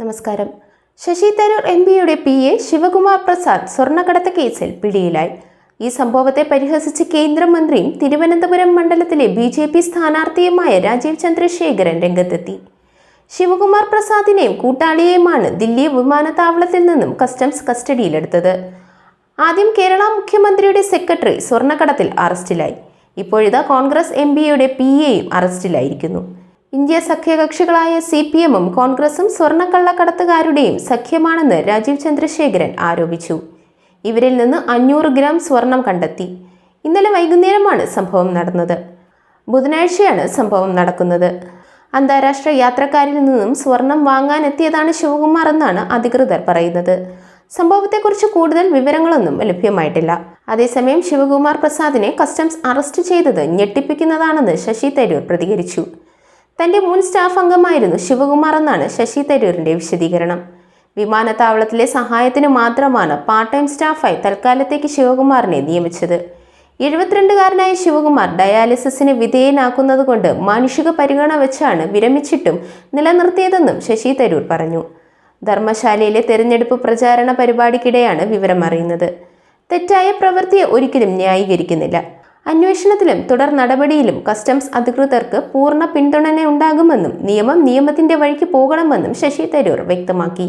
നമസ്കാരം. ശശി തരൂർ എം പിയുടെ P A Sivakumar Prasad സ്വർണക്കടത്ത് കേസിൽ പിടിയിലായി. ഈ സംഭവത്തെ പരിഹസിച്ച് കേന്ദ്രമന്ത്രിയും തിരുവനന്തപുരം മണ്ഡലത്തിലെ ബി ജെ പി സ്ഥാനാർത്ഥിയുമായ രാജീവ് ചന്ദ്രശേഖരൻ രംഗത്തെത്തി. ശിവകുമാർ പ്രസാദിനെയും കൂട്ടാളിയെയുമാണ് ദില്ലി വിമാനത്താവളത്തിൽ നിന്നും കസ്റ്റംസ് കസ്റ്റഡിയിലെടുത്തത്. ആദ്യം കേരള മുഖ്യമന്ത്രിയുടെ സെക്രട്ടറി സ്വർണക്കടത്തിൽ അറസ്റ്റിലായി. ഇപ്പോഴിതാ കോൺഗ്രസ് എം പിയുടെ പി എയും അറസ്റ്റിലായിരിക്കുന്നു. ഇന്ത്യ സഖ്യകക്ഷികളായ സി പി എമ്മും കോൺഗ്രസും സ്വർണക്കള്ളക്കടത്തുകാരുടെയും സഖ്യമാണെന്ന് രാജീവ് ചന്ദ്രശേഖരൻ ആരോപിച്ചു. ഇവരിൽ നിന്ന് അഞ്ഞൂറ് ഗ്രാം സ്വർണം കണ്ടെത്തി. ഇന്നലെ വൈകുന്നേരമാണ് സംഭവം നടന്നത്. ബുധനാഴ്ചയാണ് സംഭവം നടക്കുന്നത്. അന്താരാഷ്ട്ര യാത്രക്കാരിൽ നിന്നും സ്വർണം വാങ്ങാനെത്തിയതാണ് ശിവകുമാർ എന്നാണ് അധികൃതർ പറയുന്നത്. സംഭവത്തെക്കുറിച്ച് കൂടുതൽ വിവരങ്ങളൊന്നും ലഭ്യമായിട്ടില്ല. അതേസമയം ശിവകുമാർ പ്രസാദിനെ കസ്റ്റംസ് അറസ്റ്റ് ചെയ്തത് ഞെട്ടിപ്പിക്കുന്നതാണെന്ന് ശശി തരൂർ പ്രതികരിച്ചു. തന്റെ മുൻ സ്റ്റാഫ് അംഗമായിരുന്നു ശിവകുമാർ എന്നാണ് ശശി തരൂരിന്റെ വിശദീകരണം. വിമാനത്താവളത്തിലെ സഹായത്തിന് മാത്രമാണ് പാർട്ട് ടൈം സ്റ്റാഫായി തൽക്കാലത്തേക്ക് ശിവകുമാറിനെ നിയമിച്ചത്. എഴുപത്തിരണ്ടുകാരനായ ശിവകുമാർ ഡയാലിസിസിന് വിധേയനാക്കുന്നതുകൊണ്ട് മാനുഷിക പരിഗണന വെച്ചാണ് വിരമിച്ചിട്ടും നിലനിർത്തിയതെന്നും ശശി തരൂർ പറഞ്ഞു. ധർമ്മശാലയിലെ തെരഞ്ഞെടുപ്പ് പ്രചാരണ പരിപാടിക്കിടെയാണ് വിവരമറിയുന്നത്. തെറ്റായ പ്രവൃത്തിയെ ഒരിക്കലും ന്യായീകരിക്കുന്നില്ല. അന്വേഷണത്തിലും തുടർ നടപടിയിലും കസ്റ്റംസ് അധികൃതർക്ക് പൂർണ പിന്തുണ ഉണ്ടാകുമെന്നും നിയമം നിയമത്തിന്റെ വഴിക്ക് പോകണമെന്നും ശശി തരൂർ വ്യക്തമാക്കി.